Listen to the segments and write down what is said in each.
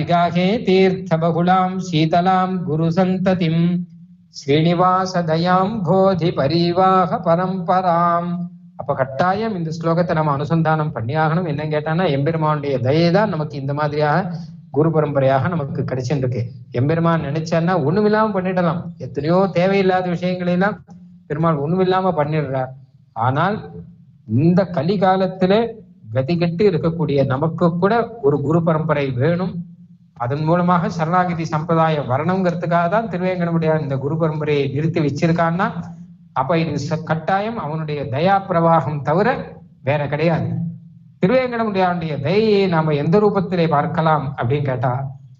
விகாகே தீர்த்தபகுலாம் சீதலாம் குரு சந்ததிம் ஸ்ரீனிவாசதயாம் போதி பரிவாக பரம்பராம். அப்ப கட்டாயம் இந்த ஸ்லோகத்தை நம்ம அனுசந்தானம் பண்ணி ஆகணும் என்ன கேட்டானா எம்பெருமானுடைய தயைதான் நமக்கு இந்த மாதிரியாக குரு பரம்பரையாக நமக்கு கிடைச்சிருக்கு எம்பெருமான் ஒண்ணும் இல்லாம பண்ணிடலாம். எத்தனையோ தேவையில்லாத விஷயங்களெல்லாம் பெருமாள் ஒண்ணுமில்லாம பண்ணிடுறார். ஆனால் இந்த கலிகாலத்திலே கதிகட்டு இருக்கக்கூடிய நமக்கு கூட ஒரு குரு பரம்பரை வேணும். அதன் மூலமாக சரணாகதி சம்பிரதாயம் வரணுங்கிறதுக்காக தான் திருவேங்கடமுடியார் இந்த குரு பரம்பரையை நிறுத்தி வச்சிருக்கான்னா அப்ப இது ச- கட்டாயம் அவனுடைய தயா பிரவாகம் தவிர வேற கிடையாது. திருவேங்கடமுடியாருடைய தயையை நாம எந்த ரூபத்திலே பார்க்கலாம் அப்படின்னு கேட்டா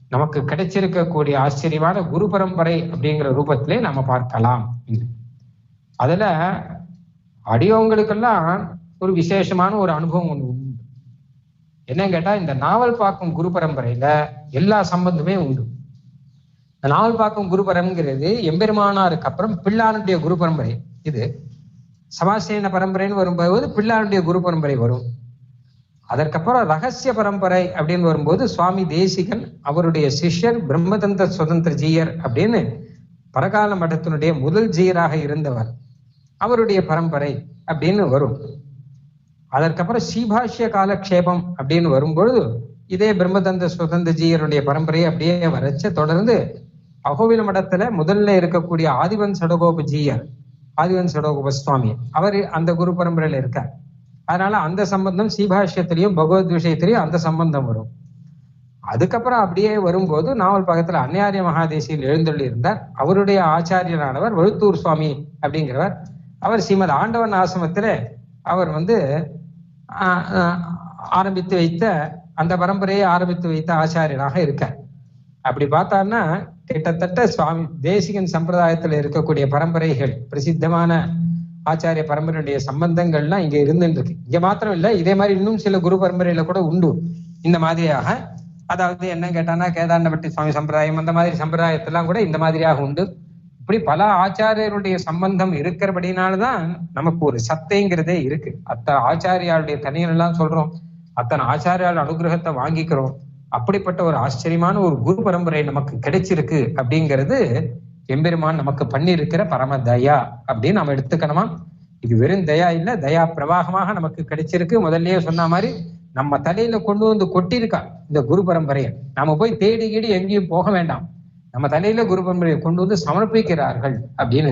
நமக்கு கிடைச்சிருக்கக்கூடிய ஆச்சரியமான குரு பரம்பரை அப்படிங்கிற ரூபத்திலே நாம பார்க்கலாம் அதுல அடியவங்களுக்கெல்லாம் ஒரு விசேஷமான ஒரு அனுபவம் ஒண்ணு உண்டு என்னன்னு கேட்டா இந்த நாவல் பார்க்கும் குரு பரம்பரையில எல்லா சம்பந்தமே உண்டு. இந்த நாவல் பார்க்கும் குரு பரம்பரைங்கிறது எம்பெருமானாருக்கு அப்புறம் பிள்ளானுடைய குரு பரம்பரை. இது சமாசேன பரம்பரைன்னு வரும்போது பிள்ளானுடைய குரு பரம்பரை வரும். அதற்கப்புறம் ரகசிய பரம்பரை அப்படின்னு வரும்போது சுவாமி தேசிகன் அவருடைய சிஷ்யர் பிரம்மதந்த சுதந்திர ஜீயர் அப்படின்னு பரகால மடத்தினுடைய முதல் ஜீயராக இருந்தவர். அவருடைய பரம்பரை அப்படின்னு வரும். அதற்கப்புறம் சீபாஷ்ய காலக்ஷேபம் அப்படின்னு வரும்பொழுது இதே பிரம்மதந்த சுதந்திரஜியருடைய பரம்பரையை அப்படியே வரைச்சு தொடர்ந்து அகோவில மடத்துல முதல்ல இருக்கக்கூடிய ஆதிவன் சடகோப ஜீயர் ஆதிவன் சடகோப சுவாமி அவர் அந்த குரு பரம்பரையில இருக்கார். அதனால அந்த சம்பந்தம் சீபாஷ்யத்திலையும் பகவத் விஷயத்திலையும் அந்த சம்பந்தம் வரும். அதுக்கப்புறம் அப்படியே வரும்போது நாவல் பக்கத்துல அன்னையாரிய மகாதேசியில் எழுந்தொள்ளி இருந்தார். அவருடைய ஆச்சாரியரானவர் வழுத்தூர் சுவாமி அப்படிங்கிறவர். அவர் ஸ்ரீமத் ஆண்டவன் ஆசிரமத்துல அவர் வந்து ஆரம்பித்து வைத்த அந்த பரம்பரையை ஆரம்பித்து வைத்த ஆச்சாரியனாக இருக்கார் அப்படி பார்த்தான்னா கிட்டத்தட்ட சுவாமி தேசிகன் சம்பிரதாயத்துல இருக்கக்கூடிய பரம்பரைகள் பிரசித்தமான ஆச்சாரிய பரம்பரையுடைய சம்பந்தங்கள்லாம் இங்க இருந்துட்டு இருக்கு இங்க மாத்திரம் இல்ல இதே மாதிரி இன்னும் சில குரு பரம்பரையில கூட உண்டு. இந்த மாதிரியாக அதாவது என்ன கேட்டானா கேதாண்டபட்டி சுவாமி சம்பிரதாயம் அந்த மாதிரி சம்பிரதாயத்தெல்லாம் கூட இந்த மாதிரியாக உண்டு. இப்படி பல ஆச்சாரியருடைய சம்பந்தம் இருக்கிறபடினால்தான் நமக்கு ஒரு சத்தைங்கிறதே இருக்கு. அத்தனை ஆச்சாரியாளுடைய தனியன் எல்லாம் சொல்றோம். அத்தனை ஆச்சாரியால் அனுகிரகத்தை வாங்கிக்கிறோம். அப்படிப்பட்ட ஒரு ஆச்சரியமான ஒரு குரு பரம்பரை நமக்கு கிடைச்சிருக்கு அப்படிங்கிறது எம்பெருமான் நமக்கு பண்ணியிருக்கிற பரம தயா அப்படின்னு நம்ம எடுத்துக்கணுமா? இது வெறும் தயா இல்ல தயா பிரவாகமாக நமக்கு கிடைச்சிருக்கு. முதல்லயே சொன்ன மாதிரி நம்ம தலையில கொண்டு வந்து கொட்டியிருக்கா இந்த குரு பரம்பரையை. நாம போய் தேடி கீடி எங்கேயும் போக வேண்டாம். நம்ம தலையில குரு பரம்பரையை கொண்டு வந்து சமர்ப்பிக்கிறார்கள் அப்படின்னு